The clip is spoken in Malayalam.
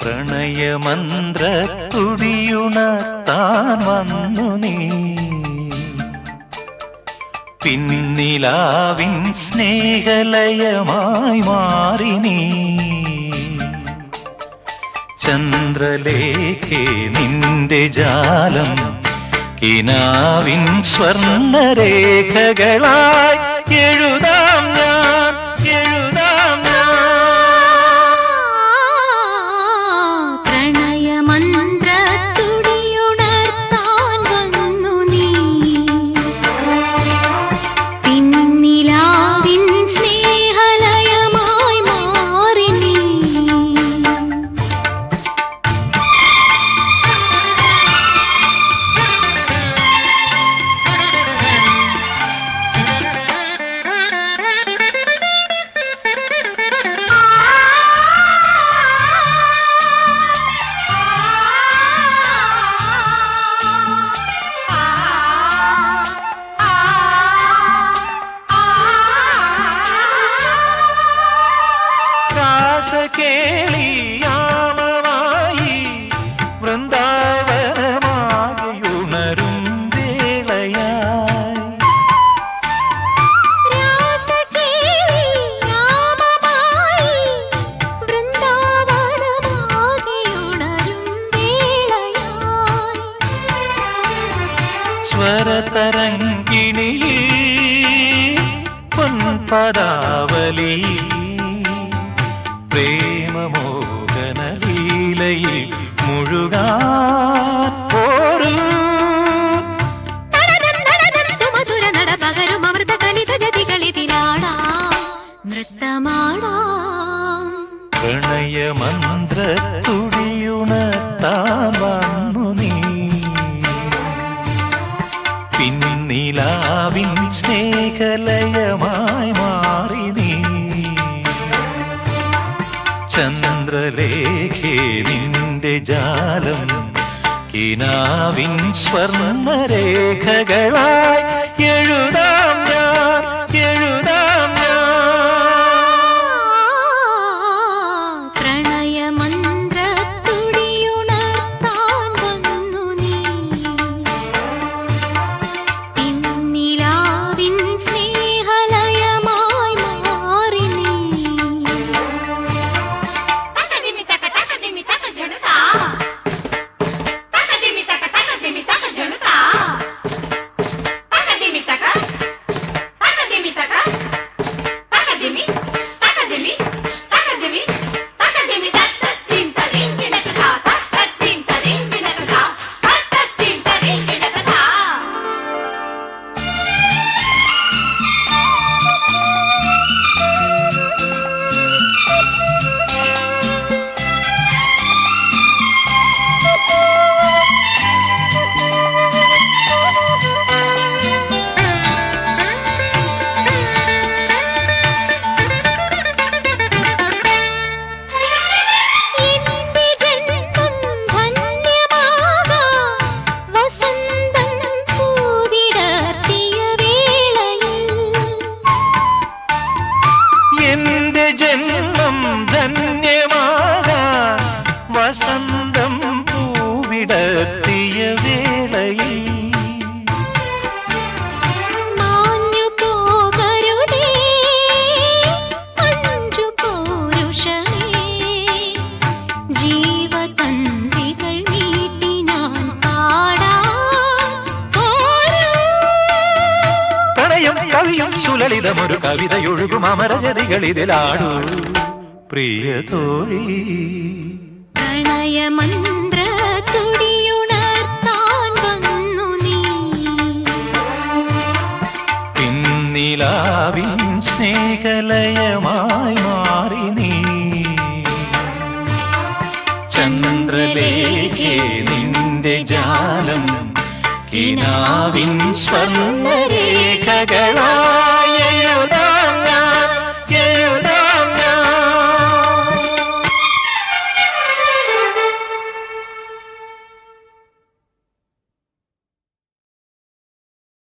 പ്രണയമന്ത്ര തുടിയുണർത്താൻ വന്നു നീ പിന്നിലാവിൻ സ്നേഹലയമായി മാറി നീ. ചന്ദ്രലേഖേ നിന്റെ ജാലം കിനാവിൻ സ്വർണരേഖകളായി എഴുതാം சரங்கிணியே பொன் பதாவலி பிரேமமோகன லீலையில் முழுகா போரும் சுமதுர நடபகரும் அமிர்த கணித கதிகளிதினாடா நிறுத்தமாடா பிரணய மந்திர துடியுணர்த்தாவான் വന്നു നീ പിന്നിലാവിൻ സ്നേഹലയമായി മാറി നീ. ചന്ദ്രലേഖേ നിന്റെ ജാലം കിനാവിൻ സ്വർണരേഖകളായി എഴുതാം കവിയും കവിതയൊഴുകും അമരജതികൾ അമരജതികളിതിലാടൂ. പ്രിയ തോഴി. പ്രണയമന്ത്ര തുടിയുണർത്താൻ വന്നു നീ. പിന്നിലാവിൻ സ്നേഹലയമായി മാറി നീ. ചന്ദ്രലേഖേ നിന്റെ ജാലം കിനാവിൻ സ്വർണരേഖകളാ